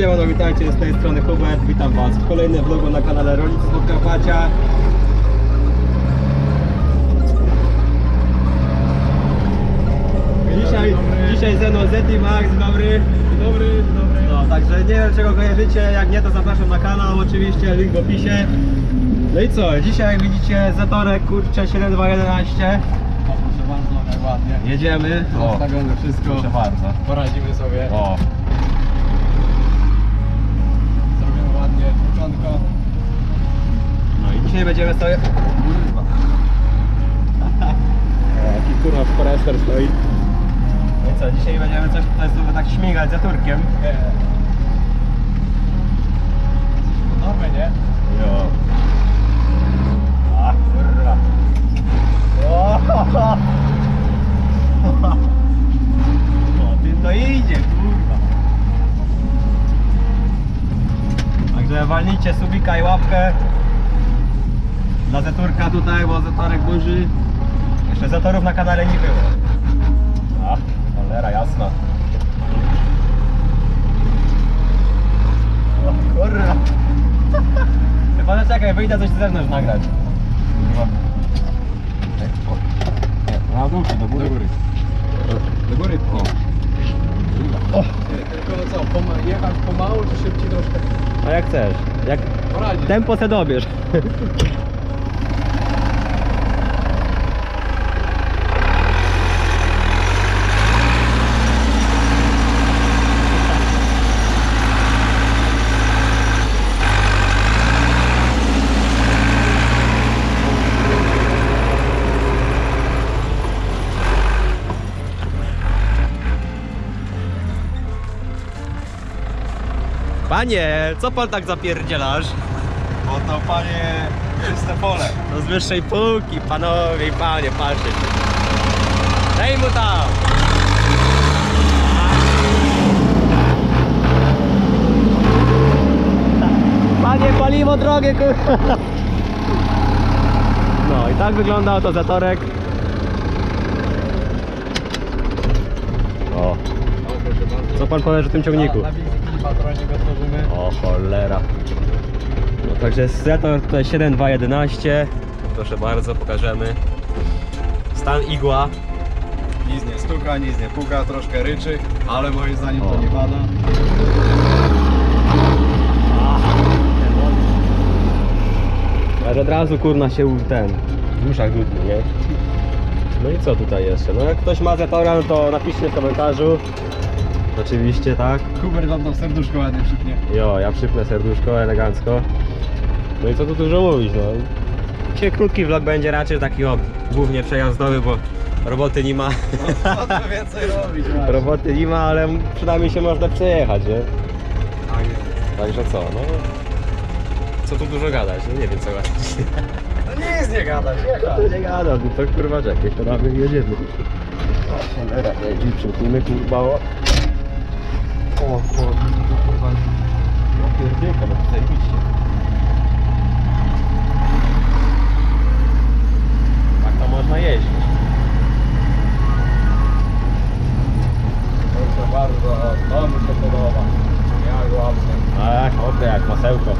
No witajcie, z tej strony Hubert, witam was w kolejnym vlogu na kanale Rolnicy z Podkarpacia. Dzisiaj, dzisiaj ze mną Zeti Max, dzień dobry. Dobry, dobry. No, także nie wiem czego kojarzycie, jak nie to zapraszam na kanał, oczywiście link w opisie. No i co, dzisiaj widzicie Zetorek, kurczę, 7211. O, proszę bardzo, jak ładnie. Jedziemy. Zostawione wszystko. Proszę bardzo. Poradzimy sobie. O, początko. no i dzisiaj będziemy sobie... Kurwa. Jaki kurwa forester stoi. No i co, dzisiaj będziemy coś tutaj sobie tak śmigać za Turkiem. Nie. Normy, nie? Jo. A kurwa. O, o ty to idzie, kurwa. Także walnijcie subika i łapkę dla Zeturka tutaj, bo Zetorek duży. Jeszcze Zetorów na kanale nie było. A, cholera jasna. O kurwa. Chyba no czekaj, wyjdę coś z zewnątrz nagrać. Kurwa. Czy do góry? Do góry. Do góry? O. o. Tylko co, poma- jechać pomału czy szybciej troszkę? A jak chcesz? Jak tempo se dobierz. Panie, co pan tak zapierdzielasz? Bo to panie czyste pole. No z wyższej półki, panowie i panie, patrzcie. Daj mu tam! Panie, paliwo drogie, kurwa! No i tak wygląda oto zatorek. O, co pan powie o tym ciągniku? Patronie go tworzymy. O cholera. No także Zetor tutaj 7211. Proszę bardzo, pokażemy. Stan igła. Nic nie stuka, nic nie puka, troszkę ryczy, ale moim zdaniem O. to nie pada. Aż od razu kurna się ten w uszach dudni, nie? No i co tutaj jeszcze? No jak ktoś ma Zetora, no to napiszcie w komentarzu. Oczywiście, tak? Hubert wam tam serduszko ładnie przypnie. Jo, ja przypnę serduszko elegancko. No i co tu dużo mówić, no. Dzisiaj krótki vlog będzie raczej taki o, głównie przejazdowy, bo roboty nie ma. No, co tu więcej robić roboty nie ma, ale przynajmniej się można przejechać, nie? Tak jest. Także co, no. Co tu dużo gadać, no nie wiem co gadać. No nic nie gadać, jechać. To nie gadam, no to kurwa czekaj, to nawet jedziemy. Cholera, jeździ, przymknijmy kurwa o. O kurwa, kurwa. O pierdolka, no tutaj bicie. Tak to można jeździć. Proszę bardzo, to mi się podoba. Jak ładnie. Ach, oto jak masełko.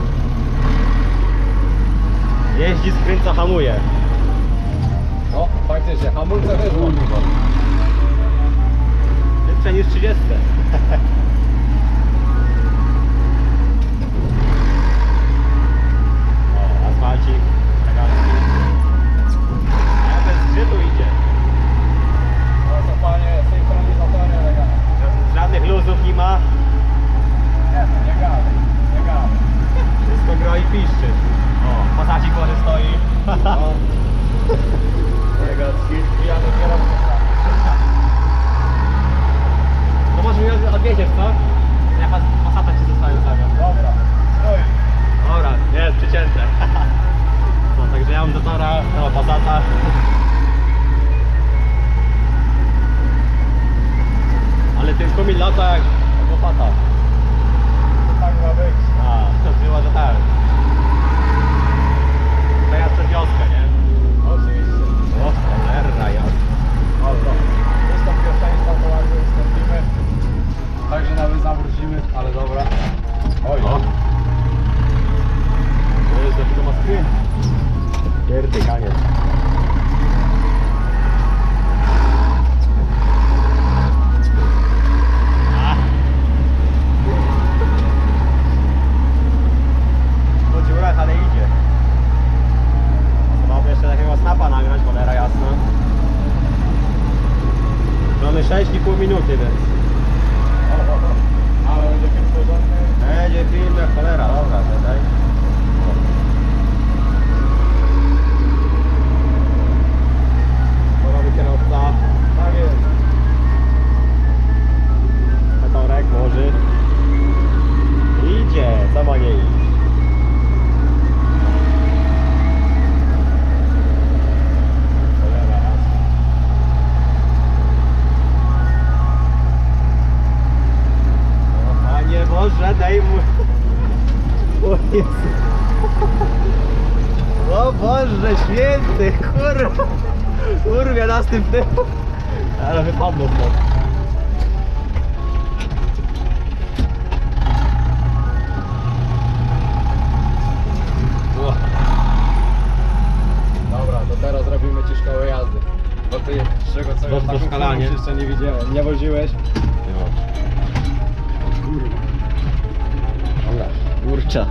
Jeździ, skręca, hamuje. Kurwa. Urwie nas tym w tył. Ale wypadło stąd. O. Dobra, to teraz robimy ci szkołę jazdy. Bo ty, z czego co ja taką doszkalanie. filmów jeszcze nie widziałem. Nie woziłeś? Dobra, kurcza.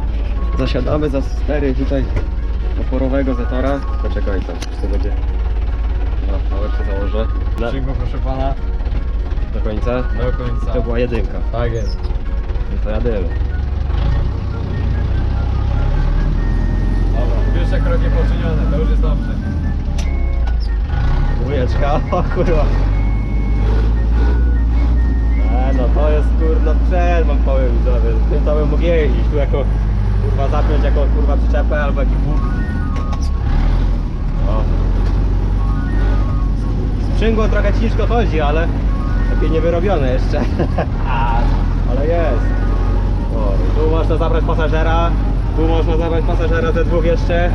Zasiadamy za stery tutaj oporowego Zetora. Poczekaj tam, czy to będzie... No, małeczkę założę. Na, Sprzęgło proszę pana. do końca. Do końca. To była jedynka. Tak jest. No to jadę. Dobra, pierwsze kroki poczynione, to już jest dobrze. Dwójeczka, o kurwa. E, no to jest kurwa przed, mam powiem widzowie. Tym to bym mógł jeździć. Tu jako kurwa zapiąć jako kurwa przyczepę albo jakiś wóz. O. Sprzęgło trochę ciężko chodzi, ale takie niewyrobione jeszcze. ale jest. O, tu można zabrać pasażera, tu można zabrać pasażera ze dwóch jeszcze.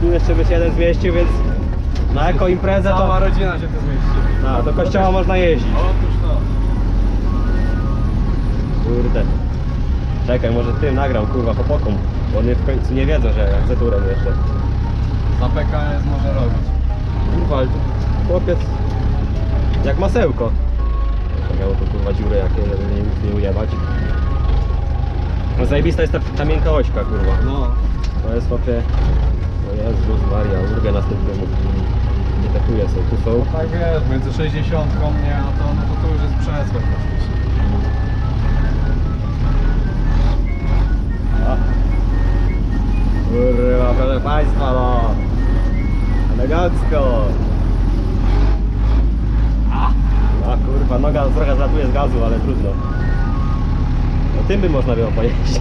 Tu jeszcze by się jeden zmieścił, więc na eko imprezę to... Cała rodzina się tu zmieści. No, do kościoła można jeździć. Otóż to. Kurde. Czekaj, może tym nagram, kurwa, chłopakom. Bo oni w końcu nie wiedzą, że jak zeturem jeszcze. Za PKS może robić. Kurwa, ale chłopiec jak masełko. To miało tu kurwa dziurę jakie, żeby nie, nie ujebać. No zajebista jest ta, ta miękka ośka, kurwa. No. To jest chłopie... O Jezus Maria, urgę następnemu. Nie takuje są, tu są. Tak jest, między 60 mnie, a to, no to, to już jest praktycznie. A. Kurwa, proszę Państwa, no. Elegancko. A. Kurwa, noga trochę zlatuje z gazu, ale trudno. No tym by można było pojeździć.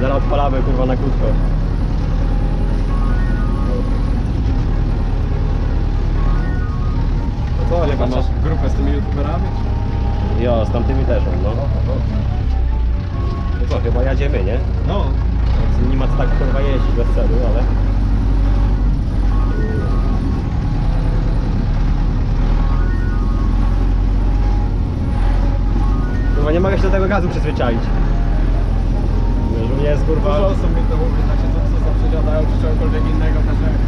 Zaraz odpalamy kurwa na krótko. To co, chyba masz grupę z tymi youtuberami? Jo, z tamtymi też no. To co, chyba jadziemy, nie? No. Nie ma co tak kurwa jeździć bez celu, ale... Kurwa, nie mogę się do tego gazu przyzwyczaić. Wiesz, u mnie jest kurwa... Dużo osób mi to mówi, tak się co, co zaprzesiadają czy czegokolwiek innego, także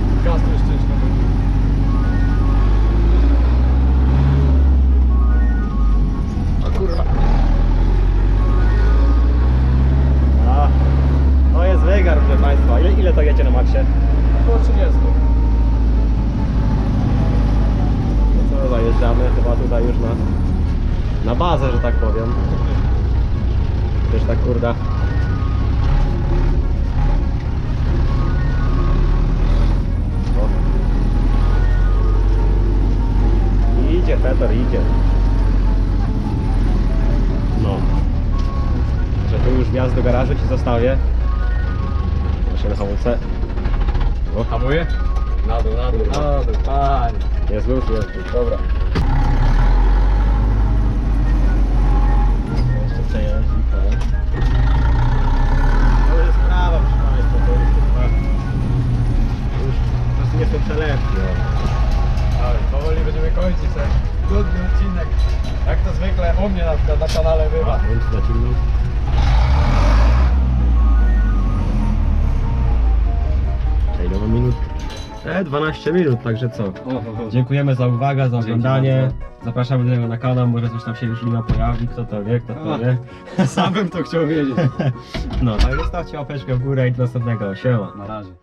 na bazę, że tak powiem. Też tak kurda. O. Idzie Peter, idzie. No. Że tu już wjazd do garażu Ci zostawię. Proszę na hamulce. Hamuje? Na dół, na dół, na dół, panie. jest luz. Dobra. nie są przelewki. Ale powoli będziemy kończyć tak? ten nudny odcinek. Jak to zwykle u mnie na przykład na kanale bywa. Czekaj, ile mam minut? E, 12 minut, także co? Dziękujemy za uwagę, za oglądanie. Zapraszamy do niego na kanał, może coś tam się już nie pojawi, kto to wie, kto to wie. Sam bym to chciał wiedzieć. No, także stawcie łapeczkę w górę i do następnego. Siema. Na razie.